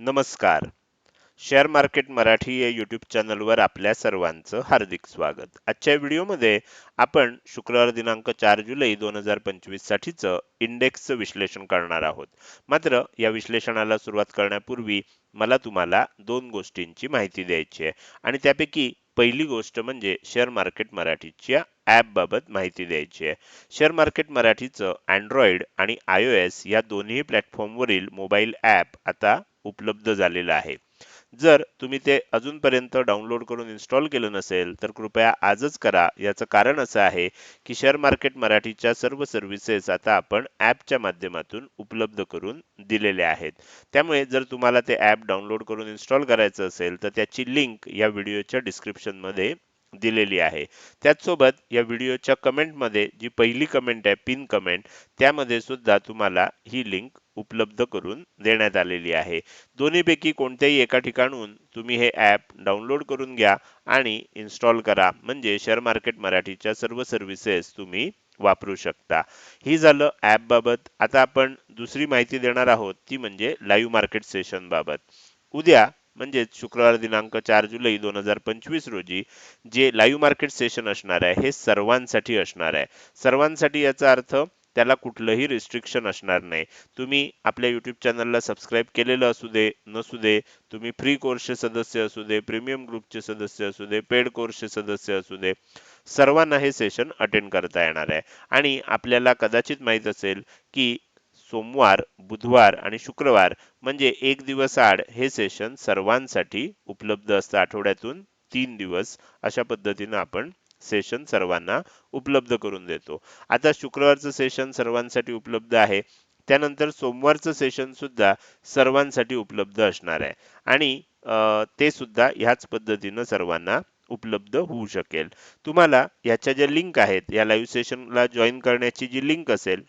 नमस्कार. Share market Marathi या YouTube चॅनलवर आपल्या सर्वांचं हार्दिक स्वागत. आजच्या व्हिडिओमध्ये आपण शुक्रवार दिनांक चार जुलै दोन हजार पंचवीस साठीचं इंडेक्सचं विश्लेषण करणार आहोत. मात्र या विश्लेषणाला सुरुवात करण्यापूर्वी मला तुम्हाला दोन गोष्टींची माहिती द्यायची आहे आणि त्यापैकी पहिली गोष्ट म्हणजे शेअर मार्केट मराठीच्या ॲपबाबत माहिती द्यायची आहे. शेअर मार्केट मराठीचं अँड्रॉइड आणि आय ओ एस या दोन्ही प्लॅटफॉर्मवरील मोबाईल ॲप आता उपलब्ध झालेलं आहे. जर तुम्ही ते अजूनपर्यंत डाउनलोड करून इन्स्टॉल केलं नसेल तर कृपया आजच करा. याचं कारण असं आहे की शेअर मार्केट मराठीच्या सर्व सर्व्हिसेस आता आपण ॲपच्या माध्यमातून उपलब्ध करून दिलेल्या आहेत. त्यामुळे जर तुम्हाला ते ॲप डाउनलोड करून इन्स्टॉल करायचं असेल तर त्याची लिंक या व्हिडिओच्या डिस्क्रिप्शनमध्ये दिलेली आहे. त्याचसोबत या व्हिडिओच्या कमेंटमध्ये जी पहिली कमेंट आहे पिन कमेंट त्यामध्ये सुद्धा तुम्हाला ही लिंक उपलब्ध करून देण्यात आलेली आहे. दोन्हीपैकी कोणत्याही एका ठिकाणून तुम्ही हे ॲप डाउनलोड करून घ्या आणि इन्स्टॉल करा. म्हणजे शेअर मार्केट मराठीच्या सर्व सर्व्हिसेस तुम्ही वापरू शकता. ही झालं ॲपबाबत आता आपण दुसरी माहिती देणार आहोत. ती म्हणजे लाईव्ह मार्केट सेशन बाबत. उद्या म्हणजेच शुक्रवार दिनांक चार जुलै दोन हजार पंचवीस रोजी जे लाईव्ह मार्केट सेशन असणार आहे हे सर्वांसाठी असणार आहे. सर्वांसाठी याचा अर्थ त्याला कुठलंही रिस्ट्रिक्शन असणार नाही. तुम्ही आपल्या यूट्यूब चॅनलला सबस्क्राईब केलेलं असू दे नसू दे तुम्ही फ्री कोर्सचे सदस्य असू दे प्रीमियम ग्रुपचे सदस्य असू दे पेड कोर्सचे सदस्य असू दे सर्वांना हे सेशन अटेंड करता येणार आहे. आणि आपल्याला कदाचित माहीत असेल की सोमवार बुधवार आणि शुक्रवार म्हणजे एक दिवस आड हे सेशन सर्वांसाठी उपलब्ध असतं. आठवड्यातून तीन दिवस अशा पद्धतीनं आपण सेशन सर्वांना उपलब्ध करून देतो. आता शुक्रवारचं सेशन सर्वांसाठी उपलब्ध आहे. त्यानंतर सोमवारचं सेशन सुद्धा सर्वांसाठी उपलब्ध असणार आहे. आणि ते सुद्धा ह्याच पद्धतीनं सर्वांना उपलब्ध होऊ शकेल. तुम्हाला याच्या ज्या लिंक आहेत या लाईव्ह सेशनला जॉईन करण्याची जी लिंक असेल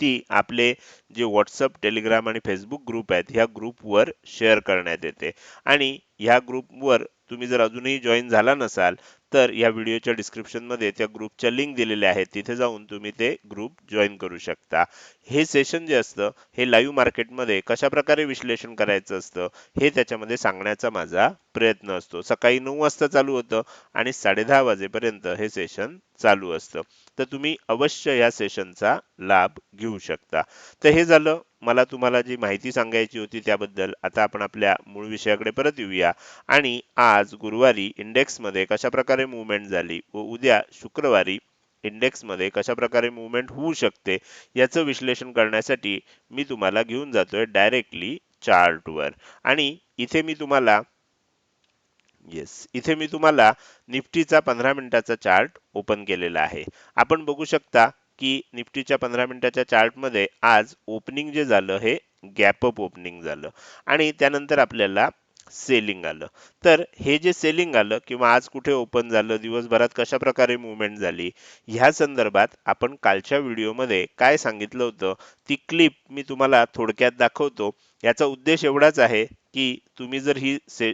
ती आपले जे व्हॉट्सअप टेलिग्राम आणि फेसबुक ग्रुप आहेत ह्या ग्रुपवर शेअर करण्यात येते. आणि ह्या ग्रुपवर तुम्ही जर अजूनही जॉईन झाला नसाल तर या व्हिडिओच्या डिस्क्रिप्शनमध्ये त्या ग्रुपच्या लिंक दिलेल्या आहेत. तिथे जाऊन तुम्ही ते ग्रुप जॉईन करू शकता. हे सेशन जे असतं हे लाईव्ह मार्केटमध्ये कशा प्रकारे विश्लेषण करायचं असतं हे त्याच्यामध्ये सांगण्याचा माझा प्रयत्न असतो. सकाळी नऊ वाजता चालू होतं आणि साडेदहा वाजेपर्यंत हे सेशन चालू असतं. तर तुम्ही अवश्य या सेशनचा लाभ घेऊ शकता. तर हे झालं. मला तुम्हाला जी माहिती सांगायची होती त्याबद्दल आता आपण आपल्या मूळ विषयाकडे परत येऊया. आणि आज गुरुवारी इंडेक्समध्ये कशा प्रकारे मुवमेंट झाली व उद्या शुक्रवारी इंडेक्समध्ये कशा प्रकारे मुवमेंट होऊ शकते याचं विश्लेषण करण्यासाठी मी तुम्हाला घेऊन जातोय डायरेक्टली चार्टवर आणि इथे मी तुम्हाला येस इथे मी तुम्हाला निफ्टीचा पंधरा मिनिटाचा चार्ट ओपन केलेला आहे. आपण बघू शकता की निफ्टीच्या पंधरा मिनिटाच्या चार्टमध्ये आज ओपनिंग जे झालं हे गॅपअप ओपनिंग झालं. आणि त्यानंतर आपल्याला सेलिंग आलं. तर हे जे सेलिंग आलं किंवा आज कुठे ओपन झालं दिवसभरात कशा प्रकारे मुवमेंट झाली ह्या संदर्भात आपण कालच्या व्हिडिओमध्ये काय सांगितलं होतं ती क्लिप मी तुम्हाला थोडक्यात दाखवतो. याचा उद्देश एवढाच आहे की तुम्ही जर ही से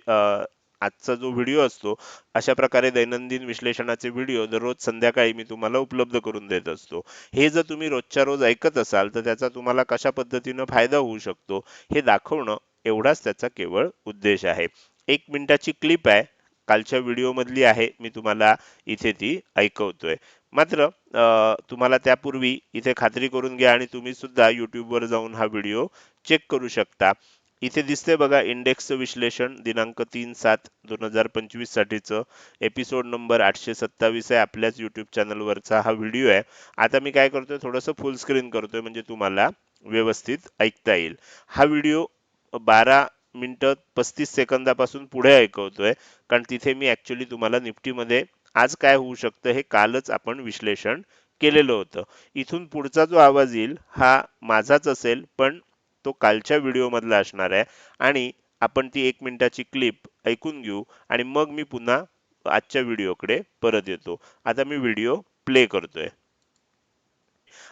आजचा जो व्हिडिओ असतो अशा प्रकारे दैनंदिन विश्लेषणाचे व्हिडिओ दररोज संध्याकाळी मी तुम्हाला उपलब्ध करून देत असतो. हे जर तुम्ही रोजच्या रोज ऐकत असाल तर त्याचा तुम्हाला कशा पद्धतीनं फायदा होऊ शकतो हे दाखवणं एवढाच त्याचा केवळ उद्देश आहे. एक मिनिटाची क्लिप आहे. कालच्या व्हिडिओमधली आहे. मी तुम्हाला इथे ती ऐकवतोय. मात्र तुम्हाला त्यापूर्वी इथे खात्री करून घ्या आणि तुम्ही सुद्धा युट्यूबवर जाऊन हा व्हिडिओ चेक करू शकता. इथे दिसते बघा इंडेक्सचं विश्लेषण दिनांक तीन सात दोन हजार पंचवीस साठीचं एपिसोड नंबर आठशे सत्तावीस आहे. आपल्याच युट्यूब चॅनलवरचा हा व्हिडिओ आहे. आता मी काय करतोय? थोडंसं फुल स्क्रीन करतोय. म्हणजे तुम्हाला व्यवस्थित ऐकता येईल. हा व्हिडिओ बारा मिनिटं पस्तीस सेकंदापासून पुढे ऐकवतोय. कारण तिथे मी ॲक्च्युली तुम्हाला निफ्टीमध्ये आज काय होऊ शकतं हे कालच आपण विश्लेषण केलेलं होतं. इथून पुढचा जो आवाज येईल हा माझाच असेल पण तो कालच्या व्हिडिओ मधला असणार आहे. आणि आपण ती एक मिनिटाची क्लिप ऐकून घेऊ आणि मग मी पुन्हा आजच्या व्हिडिओकडे परत येतो. आता मी व्हिडिओ प्ले करतोय.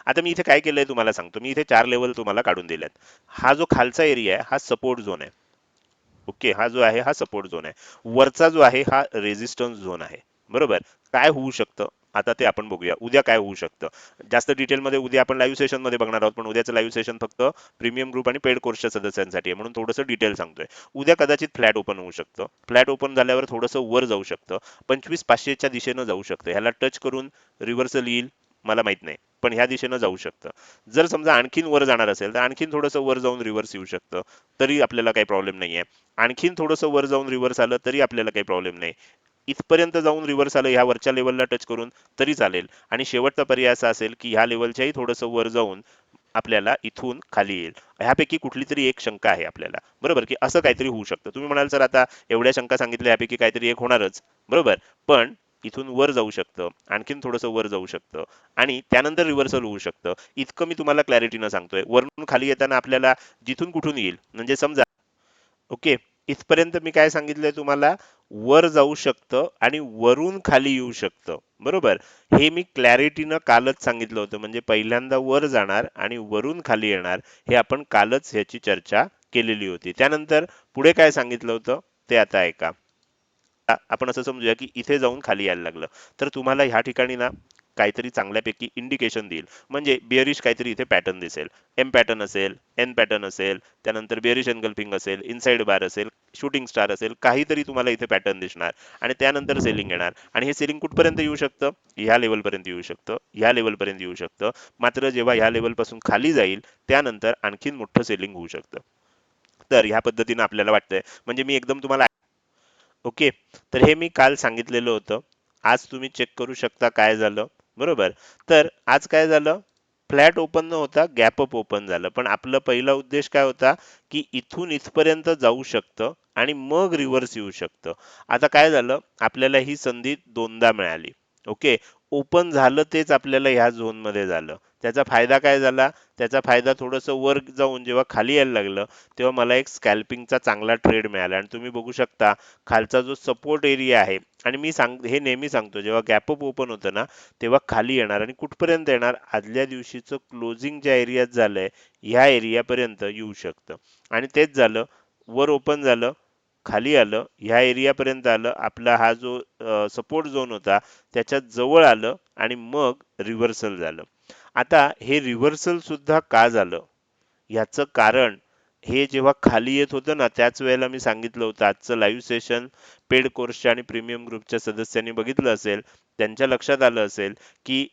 आता मी इथे काय केलंय तुम्हाला सांगतो. मी इथे चार लेवल तुम्हाला काढून दिल्यात. हा जो खालचा एरिया आहे हा सपोर्ट झोन आहे. ओके हा जो आहे हा सपोर्ट झोन आहे. वरचा जो आहे हा रेजिस्टन्स झोन आहे. बरोबर? काय होऊ शकतं? आता ते आपण बघूया. उद्या काय होऊ शकतं? जास्त डिटेलमध्ये उद्या आपण लाईव्ह सेशनमध्ये बघणार आहोत पण उद्याचं लाईव्ह सेशन फक्त प्रीमियम ग्रुप आणि पेड कोर्सच्या सदस्यांसाठी आहे म्हणून थोडंसं डिटेल सांगतोय. उद्या कदाचित फ्लॅट ओपन होऊ शकतं. फ्लॅट ओपन झाल्यावर थोडंसं वर जाऊ शकतं. पंचवीस पाचशेच्या दिशेनं जाऊ शकतं. ह्याला टच करून रिव्हर्सल येईल मला माहीत नाही. पण ह्या दिशेनं जाऊ शकतं. जर समजा आणखीन वर जाणार असेल तर आणखीन थोडंसं वर जाऊन रिव्हर्स येऊ शकतं. तरी आपल्याला काही प्रॉब्लेम नाही आहे आणखीन थोडंसं वर जाऊन रिव्हर्स आलं तरी आपल्याला काही प्रॉब्लेम नाही. इथपर्यंत जाऊन रिव्हर्स आलं ह्या वरच्या लेवलला टच करून तरी चालेल. आणि शेवटचा पर्याय असा असेल की ह्या लेवलच्याही थोडंसं वर जाऊन आपल्याला इथून खाली येईल. ह्यापैकी कुठली तरी एक शंका आहे आपल्याला. बरोबर? की असं काहीतरी होऊ शकतं. तुम्ही म्हणाल सर आता एवढ्या शंका सांगितल्या ह्यापैकी काहीतरी एक होणारच. बरोबर? पण इथून वर जाऊ शकतं आणखीन थोडंसं वर जाऊ शकतं आणि त्यानंतर रिव्हर्सल होऊ शकतं. इतकं मी तुम्हाला क्लॅरिटीनं सांगतोय. वरून खाली येताना आपल्याला जिथून कुठून येईल म्हणजे समजा ओके इथपर्यंत मी काय सांगितलंय तुम्हाला? वर जाऊ शकतं आणि वरून खाली येऊ शकतं. बरोबर? हे मी क्लॅरिटीनं कालच सांगितलं होतं. म्हणजे पहिल्यांदा वर जाणार आणि वरून खाली येणार हे आपण कालच ह्याची चर्चा केलेली होती. त्यानंतर पुढे काय सांगितलं होतं? ते आता ऐका. आपण असं समजूया की इथे जाऊन खाली यायला लागलं. तर तुम्हाला ह्या ठिकाणी ना काहीतरी चांगल्यापैकी इंडिकेशन देईल. म्हणजे बेअरिश काहीतरी इथे पॅटर्न दिसेल. एम पॅटर्न असेल एन पॅटर्न असेल त्यानंतर बेअरिश एनगल्फिंग असेल इनसाइड बार असेल शूटिंग स्टार असेल काहीतरी तुम्हाला इथे पॅटर्न दिसणार. आणि त्यानंतर सेलिंग येणार. आणि हे सेलिंग कुठपर्यंत येऊ शकतं? ह्या लेवलपर्यंत येऊ शकतं. ह्या लेवलपर्यंत येऊ शकतं. मात्र जेव्हा ह्या लेवलपासून खाली जाईल त्यानंतर आणखीन मोठं सेलिंग होऊ शकतं. तर ह्या पद्धतीनं आपल्याला वाटतंय. म्हणजे मी एकदम तुम्हाला ओके? तर हे मी काल सांगितलेलं होतं. आज तुम्ही चेक करू शकता काय झालं. बरोबर? तर आज काय झालं? फ्लॅट ओपन न होता गॅप अप ओपन झालं. पण आपला पहिला उद्देश काय होता? की इथून इथपर्यंत जाऊ शकतं आणि मग रिव्हर्स येऊ शकतं. आता काय झालं? आपल्याला ही संधी दोनदा मिळाली. ओके? ओपन झालं तेच आपल्याला ह्या झोनमध्ये झालं. त्याचा फायदा काय झाला? त्याचा फायदा थोडंसं वर जाऊन जेव्हा खाली यायला लागलं तेव्हा मला एक स्कॅल्पिंगचा चांगला ट्रेड मिळाला. आणि तुम्ही बघू शकता खालचा जो सपोर्ट एरिया आहे आणि मी सांग हे नेहमी सांगतो जेव्हा गॅपअप ओपन होतं ना तेव्हा खाली येणार आणि कुठपर्यंत येणार? आदल्या दिवशीचं क्लोजिंग ज्या एरियात झालंय ह्या एरियापर्यंत येऊ शकतं. आणि तेच झालं वर ओपन झालं खाली आलं ह्या एरियापर्यंत आलं आपला हा जो सपोर्ट झोन होता त्याच्याजवळ आलं आणि मग रिव्हर्सल झालं. आता हे रिव्हर्सल सुद्धा का झालं? याचं कारण हे जेव्हा खाली येत होतं ना त्याच वेळेला मी सांगितलं होतं आजचं लाईव्ह सेशन पेड कोर्सच्या आणि प्रीमियम ग्रुपच्या सदस्यांनी बघितलं असेल त्यांच्या लक्षात आलं असेल की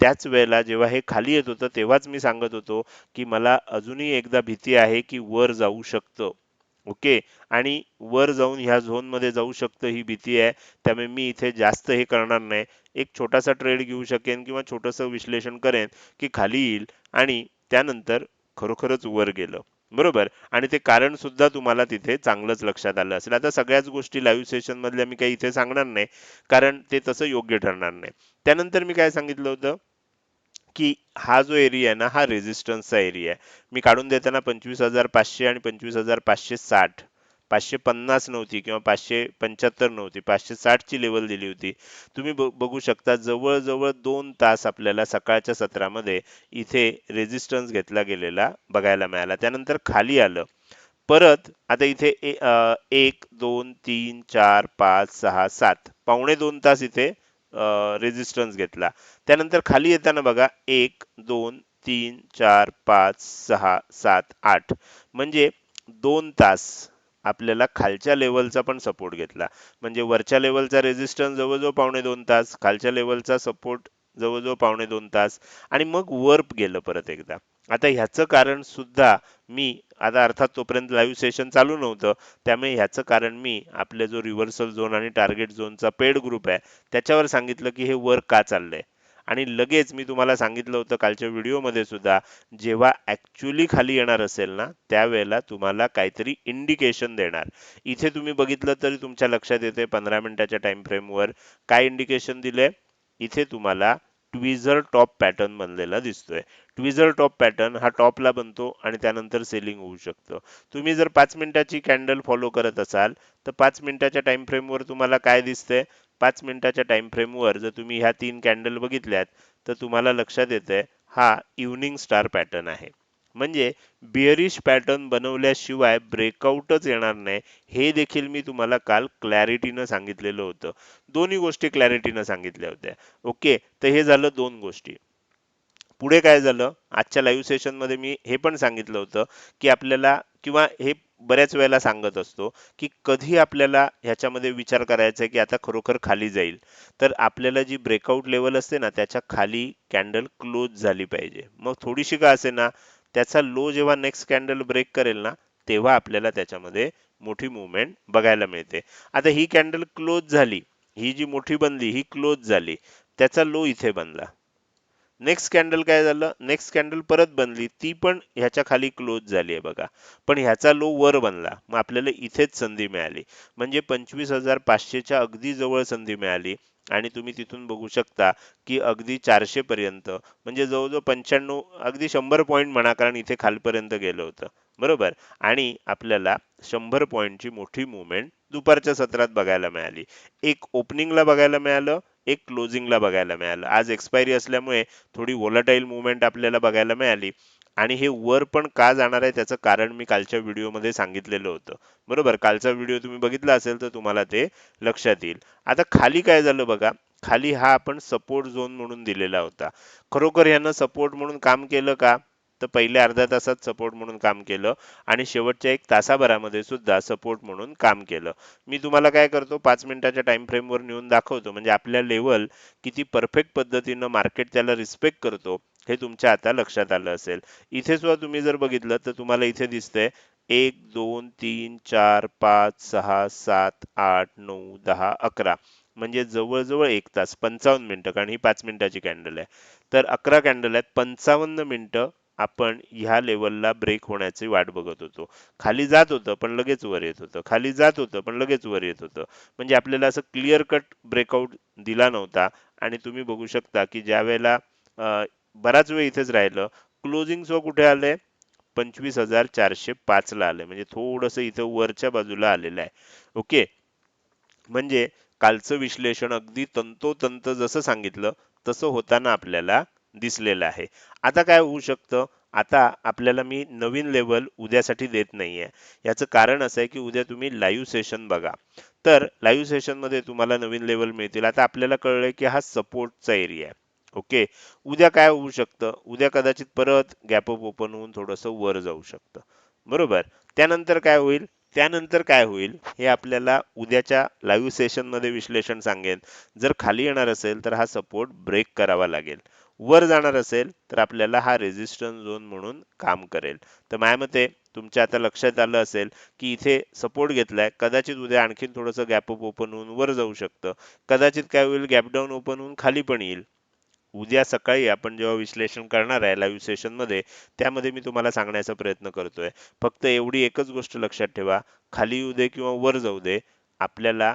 त्याच वेळेला जेव्हा हे खाली येत होतं तेव्हाच मी सांगत होतो की मला अजूनही एकदा भीती आहे की वर जाऊ शकतं. ओके? आणि वर जाऊन ह्या झोनमध्ये जाऊ शकतं ही भीती आहे. त्यामुळे मी इथे जास्त हे करणार नाही. एक छोटासा ट्रेड घेऊ शकेन किंवा छोटंसं विश्लेषण करेन की खाली येईल आणि त्यानंतर खरोखरच वर गेलं. बरोबर? आणि ते कारण सुद्धा तुम्हाला तिथे चांगलंच लक्षात आलं असेल. आता सगळ्याच गोष्टी लाईव्ह सेशन मधल्या मी काही इथे सांगणार नाही कारण ते तसं योग्य ठरणार नाही. त्यानंतर मी काय सांगितलं होतं? की हा जो एरिया आहे ना हा रेझिस्टन्सचा एरिया आहे. मी काढून देताना पंचवीस हजार पाचशे आणि पंचवीस हजार पाचशे साठ. पाचशे पन्नास नव्हती किंवा पाचशे पंच्याहत्तर नव्हती. पाचशे साठची लेवल दिली होती. तुम्ही ब- बघू शकता जवळजवळ दोन तास आपल्याला सकाळच्या सत्रामध्ये इथे रेझिस्टन्स घेतला गेलेला बघायला मिळाला. त्यानंतर खाली आलं. परत आता इथे ए- अं, एक दोन तीन चार पाच सहा सात. पावणे दोन तास इथे रेझिस्टन्स घेतला. त्यानंतर खाली येताना बघा एक दोन तीन चार पाच सहा सात आठ. म्हणजे दोन तास आपल्याला खालच्या लेवलचा पण सपोर्ट घेतला. म्हणजे वरच्या लेवलचा रेझिस्टन्स जवळजवळ पावणे दोन तास खालच्या लेवलचा सपोर्ट जवळजवळ पावणे दोन तास. आणि मग वर्प गेलं परत एकदा. आता ह्याचं कारण सुद्धा मी आता अर्थात तोपर्यंत लाईव्ह सेशन चालू नव्हतं. त्यामुळे ह्याचं कारण मी आपले जो रिव्हर्सल झोन आणि टार्गेट झोनचा पेड ग्रुप आहे त्याच्यावर सांगितलं की हे वर का चाललंय. आणि लगेच मी तुम्हाला सांगितलं होतं कालच्या व्हिडिओमध्ये सुद्धा जेव्हा ॲक्च्युली खाली येणार असेल ना त्यावेळेला तुम्हाला काहीतरी इंडिकेशन देणार. इथे तुम्ही बघितलं तरी तुमच्या लक्षात येते पंधरा मिनिटाच्या टाइम फ्रेमवर काय इंडिकेशन दिले इथे तुम्हाला ट्विझर टॉप पॅटर्न बनलेला दिसतोय. ट्विझर टॉप पॅटर्न हा टॉपला बनतो आणि त्यानंतर सेलिंग होऊ शकतं. तुम्ही जर पाच मिनिटाची कॅन्डल फॉलो करत असाल तर पाच मिनिटाच्या टाइम फ्रेमवर तुम्हाला काय दिसतंय? पाच मिनिटाच्या टाइम फ्रेमवर जर तुम्ही ह्या तीन कॅन्डल बघितल्यात तर तुम्हाला लक्षात येतंय हा इव्हनिंग स्टार पॅटर्न आहे. म्हणजे बिअरिश पॅटर्न बनवल्याशिवाय ब्रेकआउटच येणार नाही. हे देखील मी तुम्हाला काल क्लॅरिटीनं सांगितलेलं होतं. दोन्ही गोष्टी क्लॅरिटीनं सांगितल्या होत्या. ओके तर हे झालं दोन गोष्टी. पुढे काय झालं? आजच्या लाईव्ह सेशनमध्ये मी हे पण सांगितलं होतं की आपल्याला किंवा हे बऱ्याच वेळेला सांगत असतो की कधी आपल्याला ह्याच्यामध्ये विचार करायचा आहे की आता खरोखर खाली जाईल. तर आपल्याला जी ब्रेकआउट लेवल असते ना त्याच्याखाली कॅन्डल क्लोज झाली पाहिजे. मग थोडीशी का असे ना त्याचा लो जेव्हा नेक्स्ट कॅन्डल ब्रेक करेल ना तेव्हा आपल्याला त्याच्यामध्ये मोठी मुवमेंट बघायला मिळते. आता ही कॅन्डल क्लोज झाली ही जी मोठी बनली ही क्लोज झाली त्याचा लो इथे बनला. नेक्स्ट कॅन्डल काय झालं? नेक्स्ट कॅन्डल परत बनली ती पण ह्याच्या खाली क्लोज झाली आहे बघा. पण ह्याचा लो वर बनला मग आपल्याला इथेच संधी मिळाली. म्हणजे पंचवीस हजार पाचशेच्या अगदी जवळ संधी मिळाली. आणि तुम्ही तिथून बघू शकता की अगदी चारशे पर्यंत म्हणजे जवळजवळ पंच्याण्णव अगदी शंभर पॉईंट म्हणा कारण इथे खालपर्यंत गेलं होतं. बरोबर? आणि आपल्याला शंभर पॉईंटची मोठी मुवमेंट दुपारच्या सत्रात बघायला मिळाली. एक ओपनिंगला बघायला मिळालं एक क्लोजिंगला बघायला मिळालं. आज एक्सपायरी असल्यामुळे थोडी व्होलाटाईल मुवमेंट आपल्याला बघायला मिळाली. आणि हे वर पण का जाणार आहे त्याचं कारण मी कालच्या व्हिडिओमध्ये सांगितलेलं होतं. बरोबर? कालचा व्हिडिओ तुम्ही बघितला असेल तर तुम्हाला ते लक्षात येईल. आता खाली काय झालं बघा? खाली हा आपण सपोर्ट झोन म्हणून दिलेला होता. खरोखर ह्यानं सपोर्ट म्हणून काम केलं का? तर पहिल्या अर्ध्या तासात सपोर्ट म्हणून काम केलं आणि शेवटच्या एक तासाभरामध्ये सुद्धा सपोर्ट म्हणून काम केलं. मी तुम्हाला काय करतो? पाच मिनिटाच्या टाइम फ्रेमवर नेऊन दाखवतो. म्हणजे आपल्या लेवल किती परफेक्ट पद्धतीनं मार्केट त्याला रिस्पेक्ट करतो. हे तुमच्या आता लक्षात आलं असेल. इथे सुद्धा तुम्ही जर बघितलं तर तुम्हाला इथे दिसतंय. एक दोन तीन चार पाच सहा सात आठ नऊ दहा अकरा. म्हणजे जवळजवळ एक तास पंचावन्न मिनिटं कारण ही पाच मिनिटाची कॅन्डल आहे. तर अकरा कॅन्डल आहेत. पंचावन्न मिनिटं आपण ह्या लेवलला ब्रेक होण्याची वाट बघत होतो. खाली जात होतं पण लगेच वर येत होतं. खाली जात होतं पण लगेच वर येत होतं. म्हणजे आपल्याला असं क्लिअर कट ब्रेकआउट दिला नव्हता. आणि तुम्ही बघू शकता की ज्या वेळेला बराच वेळ इथेच राहिलं. क्लोजिंग सो कुठे आलंय? पंचवीस हजार चारशे पाच ला आलंय. म्हणजे थोडस इथं वरच्या बाजूला आलेलं आहे. ओके? म्हणजे कालचं विश्लेषण अगदी तंतोतंत जसं सांगितलं तसं होताना आपल्याला दिसलेलं आहे. आता काय होऊ शकतं? आता आपल्याला मी नवीन लेवल उद्यासाठी देत नाहीये. याचं कारण असं आहे की उद्या तुम्ही लाईव्ह सेशन बघा. तर लाईव्ह सेशनमध्ये तुम्हाला नवीन लेवल मिळतील. आता आपल्याला कळलंय की हा सपोर्टचा एरिया आहे. ओके? उद्या काय होऊ शकतं? उद्या कदाचित परत गॅप अप ओपन होऊन थोडंसं वर जाऊ शकतं. बरोबर? त्यानंतर काय होईल? त्यानंतर काय होईल? हे आपल्याला उद्याच्या लाईव्ह सेशनमध्ये विश्लेषण सांगेल जर खाली येणार असेल तर हा सपोर्ट ब्रेक करावा लागेल. वर जाणार असेल तर आपल्याला हा रेजिस्टन्स झोन म्हणून काम करेल. तर माझ्या मते तुमच्या आता लक्षात आलं असेल की इथे सपोर्ट घेतलाय. कदाचित उद्या आणखीन थोडंसं गॅप अप ओपन होऊन वर जाऊ शकतं. कदाचित काय होईल? गॅप डाऊन ओपन होऊन खाली पण येईल. उद्या सकाळी आपण जेव्हा विश्लेषण करणार आहे लाईव्ह सेशनमध्ये त्यामध्ये मी तुम्हाला सांगण्याचा प्रयत्न करतोय. फक्त एवढी एकच गोष्ट लक्षात ठेवा खाली येऊ दे किंवा वर जाऊ दे आपल्याला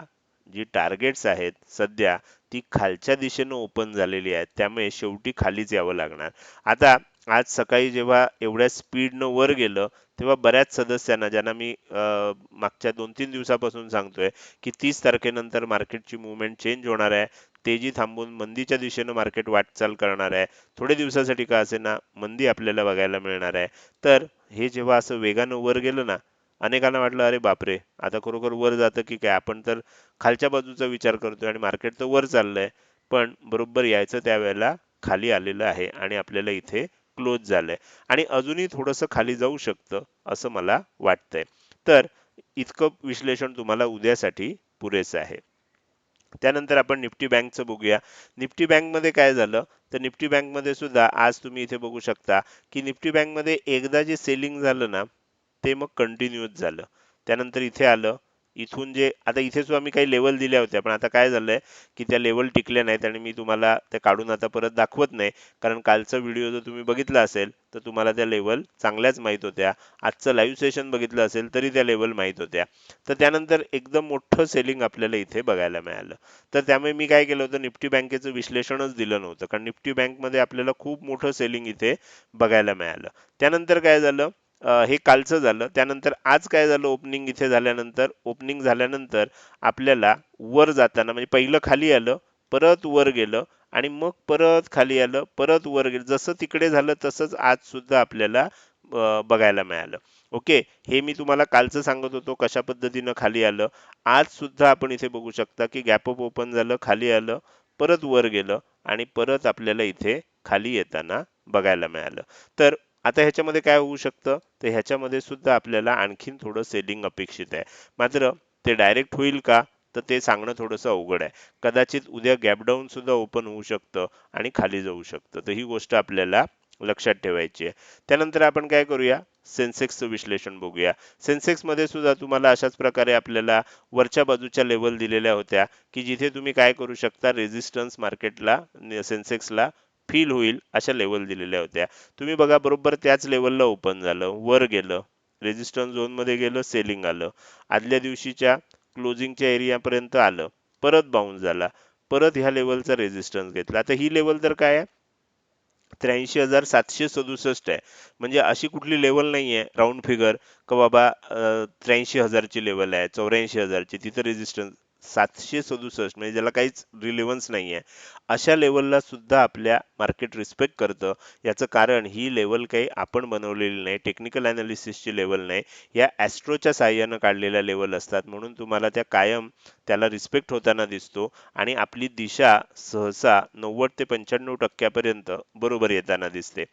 जी टार्गेट्स आहेत सध्या ती खालच्या दिशेनं ओपन झालेली आहेत त्यामुळे शेवटी खालीच यावं लागणार. आता आज सकाळी जेव्हा एवढ्या स्पीडनं वर गेलं तेव्हा बऱ्याच सदस्यांना ज्यांना मी मागच्या दोन तीन दिवसापासून सांगतोय की तीस तारखेनंतर मार्केटची मुवमेंट चेंज होणार आहे तेजी थांबून मंदीच्या दिशेनं मार्केट वाटचाल करणार आहे. थोडे दिवसासाठी का असे ना मंदी आपल्याला बघायला मिळणार आहे. तर हे जेव्हा असं वेगानं वर गेलं ना अनेकांना वाटलं अरे बापरे आता खरोखर वर जातं की काय? आपण तर खालच्या बाजूचा विचार करतोय आणि मार्केट तर वर चाललंय पण बरोबर यायचं त्यावेळेला खाली आलेलं आहे आणि आपल्याला इथे क्लोज झालंय. आणि अजूनही थोडंसं खाली जाऊ शकतं असं मला वाटतंय. तर इतकं विश्लेषण तुम्हाला उद्यासाठी पुरेसं आहे. त्यानंतर आपण निफ्टी बँकचं बघूया. निफ्टी बँकमध्ये काय झालं? तर निफ्टी बँकमध्ये सुद्धा आज तुम्ही इथे बघू शकता की निफ्टी बँकमध्ये एकदा जे सेलिंग झालं ना ते मग कंटिन्यूअस झालं. त्यानंतर इथे आलं इथून जे आता इथे सुद्धा मी काही लेवल दिल्या होत्या पण आता काय झालंय की त्या लेवल टिकल्या नाहीत आणि मी तुम्हाला त्या काढून आता परत दाखवत नाही. कारण कालचा व्हिडिओ जर तुम्ही बघितला असेल तर तुम्हाला त्या लेवल चांगल्याच माहीत होत्या. आजचं लाईव्ह सेशन बघितलं असेल तरी त्या लेवल माहीत होत्या. तर त्यानंतर एकदम मोठं सेलिंग आपल्याला इथे बघायला मिळालं. तर त्यामुळे मी काय केलं होतं निफ्टी बँकेचं विश्लेषणच दिलं नव्हतं. कारण निफ्टी बँकमध्ये आपल्याला खूप मोठं सेलिंग इथे बघायला मिळालं. त्यानंतर काय झालं हे कालचं झालं. त्यानंतर आज काय झालं? ओपनिंग इथे झाल्यानंतर ओपनिंग झाल्यानंतर आपल्याला वर जाताना म्हणजे पहिलं खाली आलं परत वर गेलं आणि मग परत खाली आलं परत वर गेलं. जसं तिकडे झालं तसंच आज सुद्धा आपल्याला बघायला मिळालं. ओके? हे मी तुम्हाला कालचं सांगत होतो कशा पद्धतीनं खाली आलं. आज सुद्धा आपण इथे बघू शकता की गॅप अप ओपन झालं खाली आलं परत वर गेलं आणि परत आपल्याला इथे खाली येताना बघायला मिळालं. तर आता ह्याच्यामध्ये काय होऊ शकतं? तर ह्याच्यामध्ये सुद्धा आपल्याला आणखीन थोडं सेलिंग अपेक्षित आहे. मात्र ते डायरेक्ट होईल का? तर ते सांगणं थोडंसं अवघड आहे. कदाचित उद्या गॅपडाऊन सुद्धा ओपन होऊ शकतं आणि खाली जाऊ शकतं. तर ही गोष्ट आपल्याला लक्षात ठेवायची आहे. त्यानंतर आपण काय करूया? सेन्सेक्सचं विश्लेषण बघूया. सेन्सेक्समध्ये सुद्धा तुम्हाला अशाच प्रकारे आपल्याला वरच्या बाजूच्या लेवल दिलेल्या होत्या की जिथे तुम्ही काय करू शकता? रेझिस्टन्स मार्केटला सेन्सेक्सला फील होईल अशा लेवल दिलेल्या होत्या. तुम्ही बघा बरोबर त्याच लेवलला ओपन झालं. वर गेलं. रेजिस्टन्स झोनमध्ये गेलं सेलिंग आलं. आदल्या दिवशीच्या क्लोजिंगच्या एरियापर्यंत आलं. परत बाउन्स झाला. परत ह्या लेवलचा रेजिस्टन्स घेतला. आता ही लेवल तर काय आहे? त्र्याऐंशी हजार सातशे सदुसष्ट आहे. म्हणजे अशी कुठली लेवल नाही आहे राऊंड फिगर का बाबा त्र्याऐंशी हजारची लेवल आहे चौऱ्याऐंशी हजारची. तिथं रेजिस्टन्स सातशे सदुसष्ट म्हणजे ज्याला काहीच रिलेव्हन्स नाही आहे अशा लेवलला सुद्धा आपल्या मार्केट रिस्पेक्ट करतं. याचं कारण ही लेवल काही आपण बनवलेली नाही. टेक्निकल अनालिसिसची लेवल नाही. या ॲस्ट्रोच्या साह्यानं काढलेल्या लेवल असतात. म्हणून तुम्हाला त्या कायम त्याला रिस्पेक्ट होताना दिसतो. आणि आपली दिशा सहसा नव्वद ते पंच्याण्णव टक्क्यापर्यंत बरोबर येताना दिसते.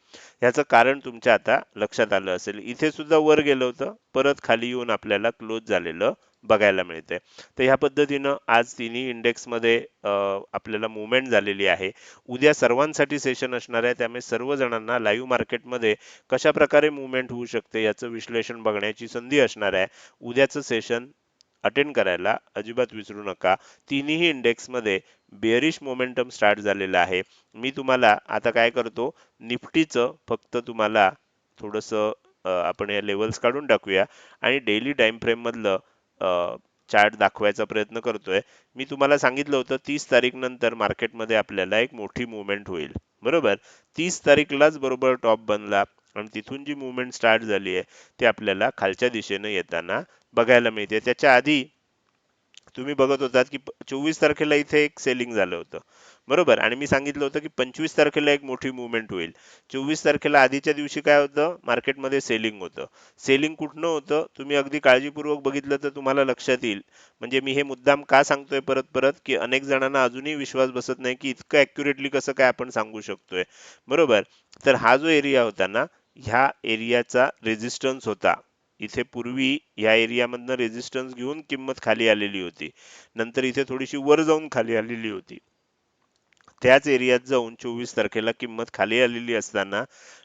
याचं कारण तुमच्या आता लक्षात आलं असेल. इथे सुद्धा वर गेलं होतं. परत खाली येऊन आपल्याला क्लोज झालेलं बघायला मिळते. तर ह्या पद्धतीनं आज तिन्ही इंडेक्समध्ये आपल्याला मुवमेंट झालेली आहे. उद्या सर्वांसाठी सेशन असणार आहे. त्यामुळे सर्व जणांना लाईव्ह मार्केटमध्ये कशा प्रकारे मुवमेंट होऊ शकते याचं विश्लेषण बघण्याची संधी असणार आहे. उद्याचं सेशन अटेंड करायला अजिबात विसरू नका. तिन्ही इंडेक्समध्ये बेअरिश मोमेंटम स्टार्ट झालेलं आहे. मी तुम्हाला आता काय करतो निफ्टीचं फक्त तुम्हाला थोडंसं आपण या लेवल्स काढून टाकूया. आणि डेली टाईम फ्रेममधलं चार्ट दाखवायचा प्रयत्न करतोय. मी तुम्हाला सांगितलं होतं तीस तारीख नंतर मार्केटमध्ये आपल्याला एक मोठी मुवमेंट होईल. बरोबर? तीस तारीखलाच बरोबर टॉप बनला आणि तिथून जी मुवमेंट स्टार्ट झाली आहे ती आपल्याला खालच्या दिशेनं येताना बघायला मिळते. त्याच्या आधी तुम्ही बघत होतात की चोवीस तारखेला इथे एक सेलिंग झालं होतं. बरोबर? आणि मी सांगितलं होतं की पंचवीस तारखेला एक मोठी मुवमेंट होईल. चोवीस तारखेला आधीच्या दिवशी काय होतं? मार्केटमध्ये सेलिंग होतं. सेलिंग कुठनं होतं? तुम्ही अगदी काळजीपूर्वक बघितलं तर तुम्हाला लक्षात येईल. म्हणजे मी हे मुद्दाम का सांगतोय परत परत? की अनेक जणांना अजूनही विश्वास बसत नाही की इतकं अॅक्युरेटली कसं काय आपण सांगू शकतोय. बरोबर? तर हा जो एरिया होता ना ह्या एरियाचा रेझिस्टन्स होता. इथे पूर्वी या एरियामधनं रेझिस्टन्स घेऊन किंमत खाली आलेली होती. नंतर इथे थोडीशी वर जाऊन खाली आलेली होती. त्याच एरियात जाऊन चोवीस तारखेला किंमत खाली आलेली असताना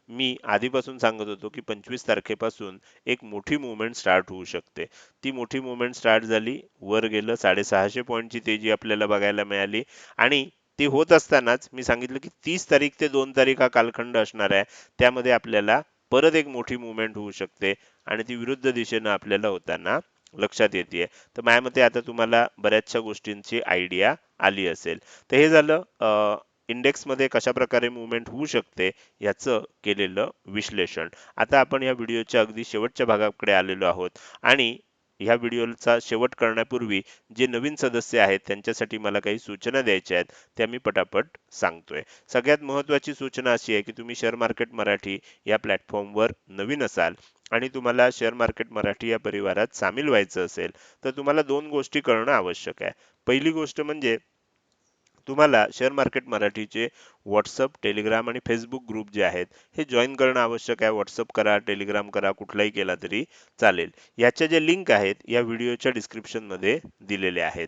मी आधीपासून सांगत होतो की पंचवीस तारखेपासून एक मोठी मुवमेंट स्टार्ट होऊ शकते. ती मोठी मुवमेंट स्टार्ट झाली वर गेलं साडेसहाशे पॉईंटची तेजी आपल्याला बघायला मिळाली आणि ते होत असतानाच मी सांगितलं की तीस तारीख ते दोन तारीख हा कालखंड असणार आहे. त्यामध्ये आपल्याला परत एक मोठी मुवमेंट होऊ शकते आणि ती विरुद्ध दिशेनं आपल्याला होताना लक्षात येते तर माझ्या मते आता तुम्हाला बऱ्याचशा गोष्टींची आयडिया आली असेल. तर हे झालं इंडेक्समध्ये कशा प्रकारे मुवमेंट होऊ शकते याचं केलेलं विश्लेषण. आता आपण या व्हिडिओच्या अगदी शेवटच्या भागाकडे आलेलो आहोत आणि ह्या व्हिडिओचा शेवट करण्यापूर्वी जे नवीन सदस्य आहेत त्यांच्यासाठी मला काही सूचना द्यायच्या आहेत त्या मी पटापट सांगतोय. सगळ्यात महत्वाची सूचना अशी आहे की तुम्ही शेअर मार्केट मराठी या प्लॅटफॉर्मवर नवीन असाल आणि तुम्हाला शेअर मार्केट मराठी या परिवारात सामील व्हायचं असेल तर तुम्हाला दोन गोष्टी करणं आवश्यक आहे. पहिली गोष्ट म्हणजे तुम्हाला शेअर मार्केट मराठीचे व्हॉट्सअप टेलिग्राम आणि फेसबुक ग्रुप जे आहेत हे जॉईन करणं आवश्यक आहे. व्हॉट्सअप करा टेलिग्राम करा कुठलाही केला तरी चालेल. याच्या जे लिंक आहेत या व्हिडिओच्या डिस्क्रिप्शनमध्ये दिलेले आहेत.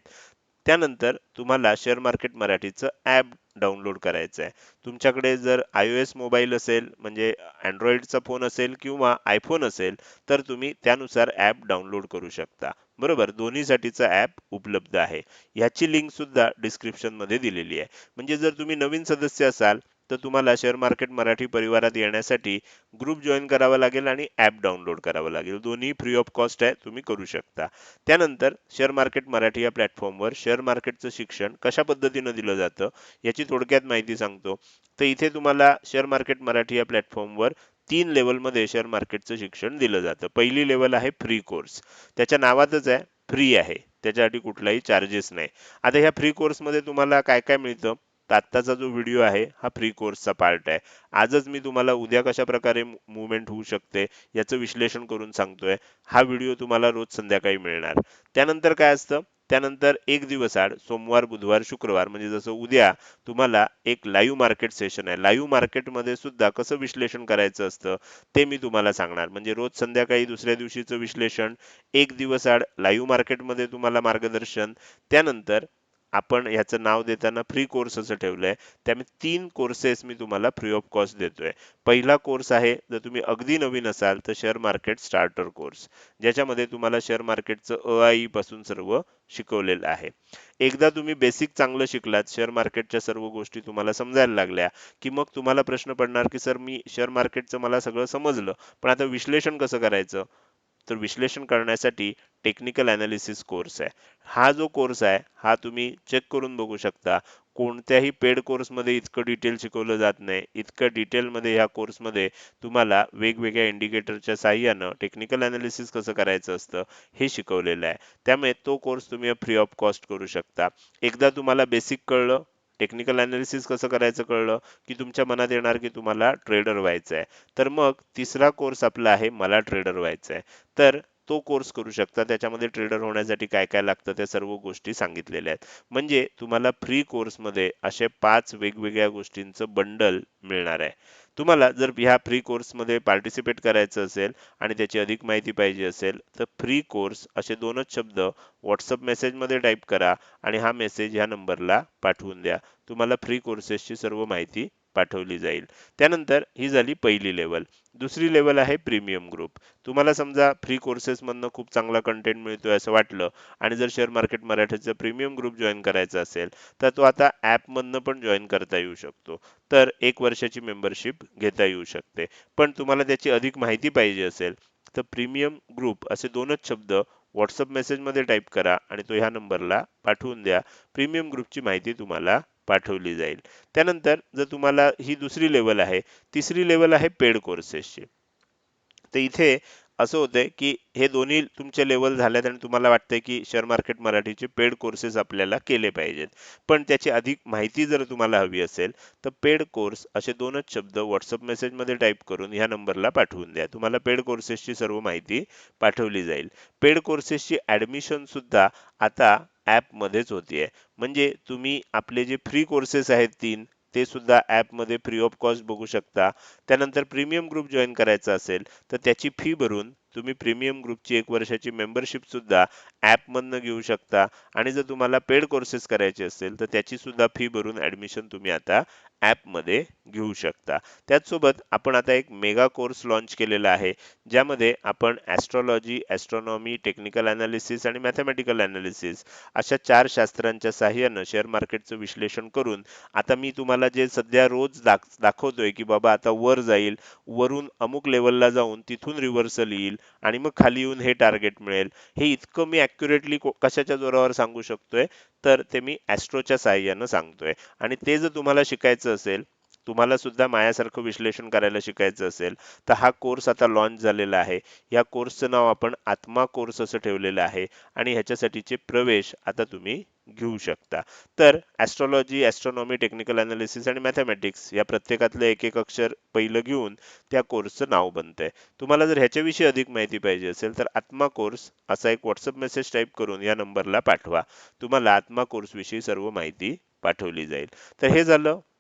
त्यानंतर तुम्हाला शेअर मार्केट मराठीचं ॲप डाउनलोड करायचं आहे. तुमच्याकडे जर आय ओ एस मोबाईल असेल म्हणजे अँड्रॉइडचा फोन असेल किंवा आयफोन असेल तर तुम्ही त्यानुसार ॲप डाउनलोड करू शकता. बरोबर दोन्हीसाठीचं ॲप उपलब्ध आहे. ह्याची लिंक सुद्धा डिस्क्रिप्शनमध्ये दिलेली आहे. म्हणजे जर तुम्ही नवीन सदस्य असाल तर तुम्हाला शेअर मार्केट मराठी परिवारात येण्यासाठी ग्रुप जॉईन करावा लागेल आणि ॲप डाउनलोड करावं लागेल. दोन्ही फ्री ऑफ कॉस्ट आहे तुम्ही करू शकता. त्यानंतर शेअर मार्केट मराठी या प्लॅटफॉर्मवर शेअर मार्केटचं शिक्षण कशा पद्धतीनं दिलं जातं याची थोडक्यात माहिती सांगतो. तर इथे तुम्हाला शेअर मार्केट मराठी या प्लॅटफॉर्मवर तीन लेवलमध्ये शेअर मार्केटचं शिक्षण दिलं जातं. पहिली लेवल आहे फ्री कोर्स त्याच्या नावातच आहे फ्री आहे. त्याच्यासाठी कुठलाही चार्जेस नाही. आता ह्या फ्री कोर्समध्ये तुम्हाला काय काय मिळतं? तर आत्ताचा जो व्हिडिओ आहे हा फ्री कोर्सचा पार्ट आहे. आजच मी तुम्हाला उद्या कशा प्रकारे मुवमेंट होऊ शकते याचं विश्लेषण करून सांगतोय. हा व्हिडिओ तुम्हाला रोज संध्याकाळी मिळणार. त्यानंतर काय असतं? त्यानंतर एक दिवस आड सोमवार बुधवार शुक्रवार म्हणजे जसं उद्या तुम्हाला एक लाईव्ह मार्केट सेशन आहे. लाईव्ह मार्केटमध्ये सुद्धा कसं विश्लेषण करायचं असतं ते मी तुम्हाला सांगणार. म्हणजे रोज संध्याकाळी दुसऱ्या दिवशीचं विश्लेषण एक दिवस आड लाईव्ह मार्केटमध्ये तुम्हाला मार्गदर्शन त्यानंतर आपण ह्याचं नाव देताना फ्री कोर्स असं ठेवलंय त्यामुळे तीन कोर्सेस मी तुम्हाला फ्री ऑफ कॉस्ट देतोय. पहिला कोर्स आहे जर तुम्ही अगदी नवीन असाल तर शेअर मार्केट स्टार्टर कोर्स ज्याच्यामध्ये तुम्हाला शेअर मार्केटचं अ आई पासून सर्व शिकवलेलं आहे. एकदा तुम्ही बेसिक चांगलं शिकलात शेअर मार्केटच्या सर्व गोष्टी तुम्हाला समजायला लागल्या की मग तुम्हाला प्रश्न पडणार की सर मी शेअर मार्केटचं मला सगळं समजलं पण आता विश्लेषण कसं करायचं? तर विश्लेषण करण्यासाठी टेक्निकल अनालिसिस कोर्स आहे. हा जो कोर्स आहे हा तुम्ही चेक करून बघू शकता. कोणत्याही पेड कोर्समध्ये इतकं डिटेल शिकवलं जात नाही. इतकं डिटेलमध्ये ह्या कोर्समध्ये तुम्हाला वेगवेगळ्या इंडिकेटरच्या साह्यानं टेक्निकल अनालिसिस कसं करायचं असतं हे शिकवलेलं आहे. त्यामुळे तो कोर्स तुम्ही फ्री ऑफ कॉस्ट करू शकता. एकदा तुम्हाला बेसिक कळलं टेक्निकल अनालिसिस कसं करायचं कळलं? की तुमच्या मनात येणार की तुम्हाला ट्रेडर व्हायचं आहे. तर मग तिसरा कोर्स आपला आहे मला ट्रेडर व्हायचं आहे. तर तो कोर्स करू शकता. त्याच्यामध्ये ट्रेडर होण्यासाठी काय काय लागतं त्या सर्व गोष्टी सांगितलेल्या आहेत. म्हणजे तुम्हाला फ्री कोर्समध्ये असे पाच वेगवेगळ्या गोष्टींचं बंडल मिळणार आहे. तुम्हाला जर ह्या फ्री कोर्समध्ये पार्टिसिपेट करायचं असेल आणि त्याची अधिक माहिती पाहिजे असेल तर फ्री कोर्स असे दोनच शब्द व्हॉट्सअप मेसेजमध्ये टाईप करा आणि हा मेसेज ह्या नंबरला पाठवून द्या. तुम्हाला फ्री कोर्सेसची सर्व माहिती पाठवली जाईल. त्यानंतर ही झाली पहिली लेवल दुसरी लेवल आहे प्रीमियम ग्रुप तुम्हाला समजा फ्री कोर्सेस मधनं खूप चांगला कंटेंट मिळतोय असं वाटलं आणि जर शेअर मार्केट मराठीचा प्रीमियम ग्रुप जॉईन करायचा असेल तर तो आता ऍप मधनं पण जॉईन करता येऊ शकतो. तर एक वर्षाची मेंबरशिप घेता येऊ शकते. पण तुम्हाला त्याची अधिक माहिती पाहिजे असेल तर प्रीमियम ग्रुप असे दोनच शब्द व्हॉट्सअप मेसेजमध्ये टाईप करा आणि तो ह्या नंबरला पाठवून द्या. प्रीमियम ग्रुपची माहिती तुम्हाला पाठवली जाईल. त्यानंतर जर तुम्हाला ही दुसरी लेवल आहे तिसरी लेवल आहे पेड कोर्सेसची तर इथे असं होतंय की हे दोन्ही तुमचे लेवल झाल्यात आणि तुम्हाला वाटतंय की शेअर मार्केट मराठीचे पेड कोर्सेस आपल्याला केले पाहिजेत. पण त्याची अधिक माहिती जर तुम्हाला हवी असेल तर पेड कोर्स असे दोनच शब्द व्हॉट्सअप मेसेजमध्ये टाईप करून ह्या नंबरला पाठवून द्या. तुम्हाला पेड कोर्सेसची सर्व माहिती पाठवली जाईल. पेड कोर्सेसची ऍडमिशन सुद्धा आता ॲपमध्येच होतीये म्हणजे तुम्ही आपले जे फ्री कोर्सेस आहेत तीन ते सुद्धा ॲपमध्ये फ्री ऑफ कॉस्ट बघू शकता. त्यानंतर प्रीमियम ग्रुप जॉईन करायचा असेल तर त्याची फी भरून तुम्ही प्रीमियम ग्रुपची एक वर्षाची मेंबरशिप सुद्धा ॲपमधनं घेऊ शकता. आणि जर तुम्हाला पेड कोर्सेस करायचे असेल तर त्याची सुद्धा फी भरून ऍडमिशन तुम्ही आता ॲपमध्ये घेऊ शकता. त्याचसोबत आपण आता एक मेगा कोर्स लॉन्च केलेला आहे ज्यामध्ये आपण ॲस्ट्रॉलॉजी ॲस्ट्रॉनॉमी टेक्निकल ॲनालिसिस आणि मॅथमॅटिकल ॲनालिसिस अशा चार शास्त्रांच्या साह्यानं शेअर मार्केटचं विश्लेषण करून आता मी तुम्हाला जे सध्या रोज दाख दाखवतोय की बाबा आता वर जाईल वरून अमुक लेवलला जाऊन तिथून रिव्हर्सल येईल आणि मग खाली येऊन हे टार्गेट मिळेल हे इतकं मी ॲक्युरेटली कशाच्या जोरावर सांगू शकतोय? तर ते मी ॲस्ट्रोच्या साह्यानं सांगतोय. आणि ते जर तुम्हाला शिकायचं असेल तुम्हाला सुद्धा मायासारखं विश्लेषण करायला शिकायचं असेल तर हा कोर्स आता लॉन्च झालेला आहे. या कोर्सचं नाव आपण आत्मा कोर्स असं ठेवलेलं आहे आणि ह्याच्यासाठीचे प्रवेश आता तुम्ही घेऊ शकता. तर ॲस्ट्रॉलॉजी ॲस्ट्रॉनॉमी टेक्निकल अनालिसिस आणि मॅथमॅटिक्स या प्रत्येकातलं एक एक अक्षर पहिलं घेऊन त्या कोर्सचं नाव बनतंय. तुम्हाला जर ह्याच्याविषयी अधिक माहिती पाहिजे असेल तर आत्मा कोर्स असा एक व्हॉट्सअप मेसेज टाईप करून या नंबरला पाठवा. तुम्हाला आत्मा कोर्सविषयी सर्व माहिती पाठवली जाईल. तर हे झालं.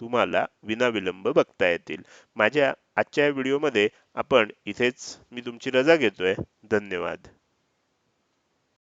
तुम्हाला विनाविलंब बघता येतील. माझ्या आजच्या व्हिडिओमध्ये आपण इथेच मी तुमची रजा घेतोय. धन्यवाद.